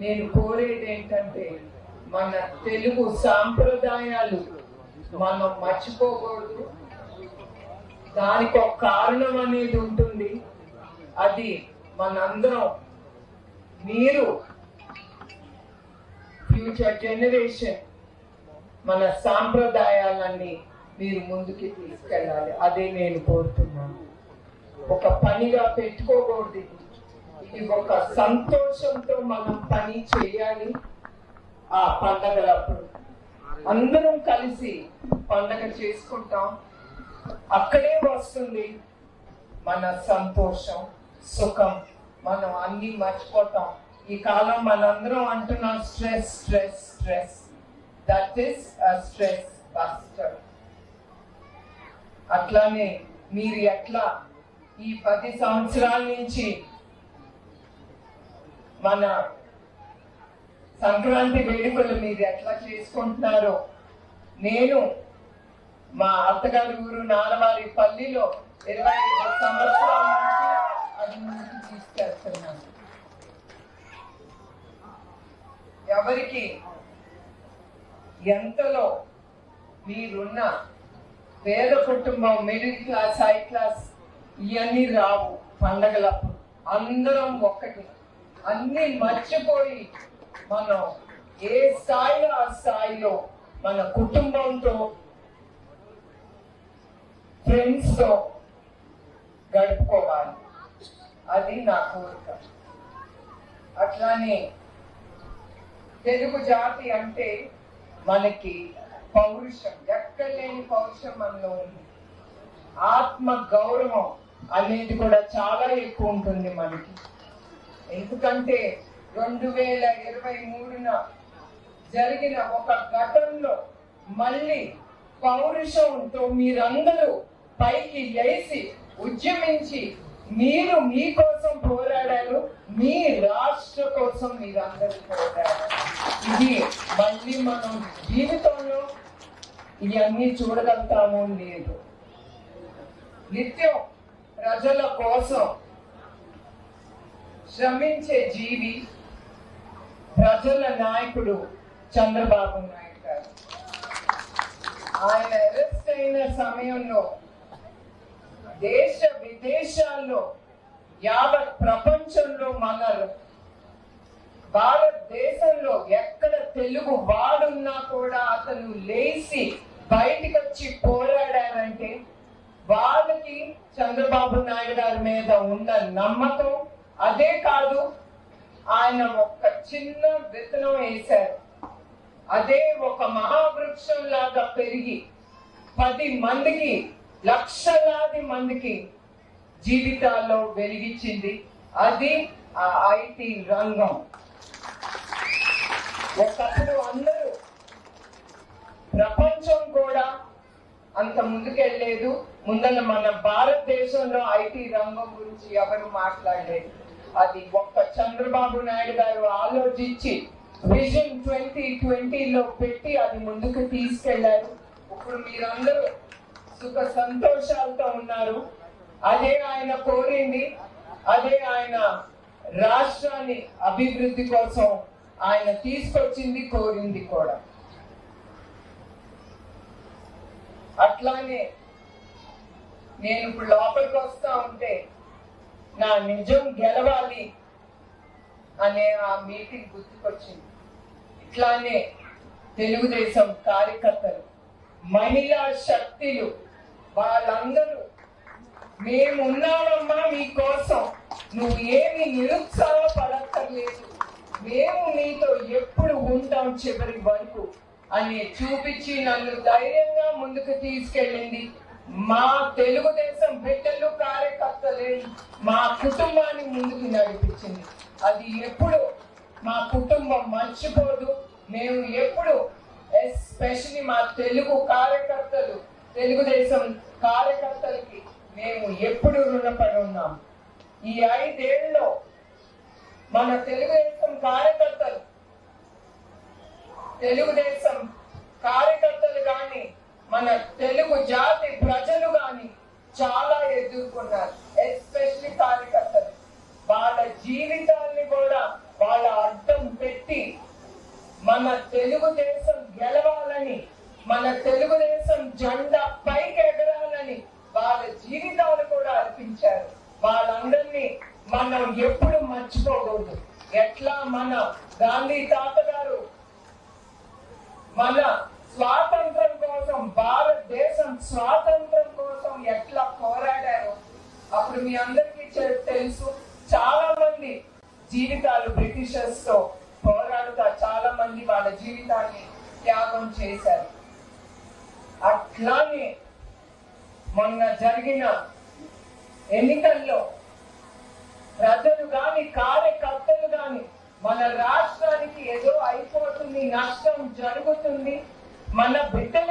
నేను కోరేది ఏంటంటే మన తెలుగు సాంప్రదాయాలు మనం మర్చిపోకూడదు. దానికి ఒక కారణం అనేది ఉంటుంది. అది మనందరం మీరు ఫ్యూచర్ జనరేషన్ మన సాంప్రదాయాలన్నీ మీరు ముందుకి తీసుకెళ్ళాలి. అదే నేను కోరుతున్నాను. ఒక పనిగా పెట్టుకోకూడదు ఇది. ఒక సంతోషంతో మనం పని చేయాలి ఆ పండగలప్పుడు అందరం కలిసి పండగ చేసుకుంటాం. అక్కడే వస్తుంది మన సంతోషం సుఖం. మనం అన్ని మర్చిపోతాం. ఈ కాలం మనందరం అంటున్నాం stress stress stress. That is stress buster అట్లానే మీరు ఎట్లా ఈ పది సంవత్సరాల నుంచి మన సంక్రాంతి వేడుకలు మీరు ఎట్లా చేసుకుంటున్నారో. నేను మా అత్తగారి ఊరు నాన్నవారి పల్లిలో ఇరవై ఐదు సంవత్సరాల నుంచి అది ముందుకు తీసుకెళ్తున్నాను. ఎవరికి ఎంతలో మీరున్న పేద కుటుంబం మిడిల్ క్లాస్ హై క్లాస్ ఇవన్నీ రావు పండగలప్పుడు. అందరం ఒక్కటి. అన్ని మర్చిపోయి మనం ఏ స్థాయిలో ఆ స్థాయిలో మన కుటుంబంతో ఫ్రెండ్స్తో గడుపుకోవాలి. అది నా కోరిక. అట్లానే తెలుగు జాతి అంటే మనకి పౌరుషం. ఎక్కడ లేని పౌరుషం మనలో ఉంది. ఆత్మ గౌరవం అనేది కూడా చాలా ఎక్కువ ఉంటుంది మనకి. ఎందుకంటే రెండు వేల ఇరవై మూడున జరిగిన ఒక ఘటనలో మళ్ళీ పౌరుషంతో మీరందరూ పైకి లేచి ఉద్యమించి మీరు మీకోసం పోరాడారు మీ రాష్ట్ర కోసం మీరందరూ పోరాడారు. ఇది మళ్ళీ మనం జీవితంలో ఇవన్నీ చూడగలుగుతామో లేదు. నిత్యం ప్రజల కోసం శ్రమించే జీవి ప్రజల నాయకుడు చంద్రబాబు నాయుడు గారు. ఆయన అరెస్ట్ అయిన సమయంలో దేశ విదేశాల్లో యావత్ ప్రపంచంలో మన భారతదేశంలో ఎక్కడ తెలుగు వాడున్నా కూడా అతను లేచి బయటికి వచ్చి పోరాడారంటే వాళ్ళకి చంద్రబాబు నాయుడు గారి మీద ఉన్న నమ్మకం అదే కాదు ఆయన ఒక్క చిన్న విత్తనం వేశారు. అదే ఒక మహావృక్షం లాగా పెరిగి పది మందికి లక్షలాది మందికి జీవితాల్లో వెలిగించింది. అది ఆ ఐటీ రంగం. ఒకప్పుడు అందరూ ప్రపంచం కూడా అంత ముందుకెళ్ళలేదు. ముందర మన భారతదేశంలో ఐటీ రంగం గురించి ఎవరు మాట్లాడలేదు. అది ఒక్క చంద్రబాబు నాయుడు గారు ఆలోచించి విజన్ ట్వంటీ ట్వంటీలో పెట్టి అది ముందుకు తీసుకెళ్ళారు. ఇప్పుడు మీరందరూ సుఖ సంతోషాలతో ఉన్నారు. అదే ఆయన కోరింది. అదే ఆయన రాష్ట్రాన్ని అభివృద్ధి కోసం ఆయన తీసుకొచ్చింది కోరింది కూడా. అట్లానే నేను ఇప్పుడు లోపలికి వస్తా ఉంటే నా నిజం గెలవాలి అనే ఆ మీటింగ్ గుర్తుకొచ్చింది. ఇట్లానే తెలుగుదేశం కార్యకర్తలు మహిళా శక్తులు వాళ్ళందరూ మేము ఉన్నామమ్మా మీకోసం నువ్వు ఏమి నిరుత్సాహపడక్కర్లేదు. మేము నీతో ఎప్పుడు ఉంటాం చివరి వరకు అని చూపించి నన్ను ధైర్యంగా ముందుకు తీసుకెళ్ళింది మా తెలుగుదేశం బిడ్డలు కార్యకర్తలే మా కుటుంబాన్ని ముందుకు నడిపించింది. అది ఎప్పుడు మా కుటుంబం మర్చిపోదు. మేము ఎప్పుడు ఎస్పెషలీ మా తెలుగు కార్యకర్తలు తెలుగుదేశం కార్యకర్తలకి మేము ఎప్పుడు రుణపడి ఉన్నాం. ఈ ఐదేళ్ళలో మన తెలుగుదేశం కార్యకర్తలు తెలుగుదేశం కార్యకర్తలు కానీ మన తెలుగు జాతి ప్రజలు కానీ చాలా ఎదుర్కొన్నారు ఎస్పెషలీ కార్యకర్తలు. వాళ్ళ జీవితాన్ని కూడా వాళ్ళ అర్థం పెట్టి మన తెలుగుదేశం గెలవాలని మన తెలుగుదేశం జెండా పైకి ఎగరాలని వాళ్ళ జీవితాలు కూడా అర్పించారు. వాళ్ళందరినీ మనం ఎప్పుడు మర్చిపోకూడదు. ఎట్లా మన గాంధీ తాత గారు మన స్వాతంత్రం కోసం ఎట్లా పోరాడారో అప్పుడు మీ అందరికీ తెలుసు. చాలా మంది జీవితాలు బ్రిటిషర్స్తో పోరాడుతా చాలా మంది వాళ్ళ జీవితాన్ని త్యాగం చేశారు. అట్లానే మొన్న జరిగిన ఎన్నికల్లో ప్రజలు గాని కార్యకర్తలు గాని మన రాష్ట్రానికి ఏదో అయిపోతుంది నష్టం జరుగుతుంది మన బిడ్డలు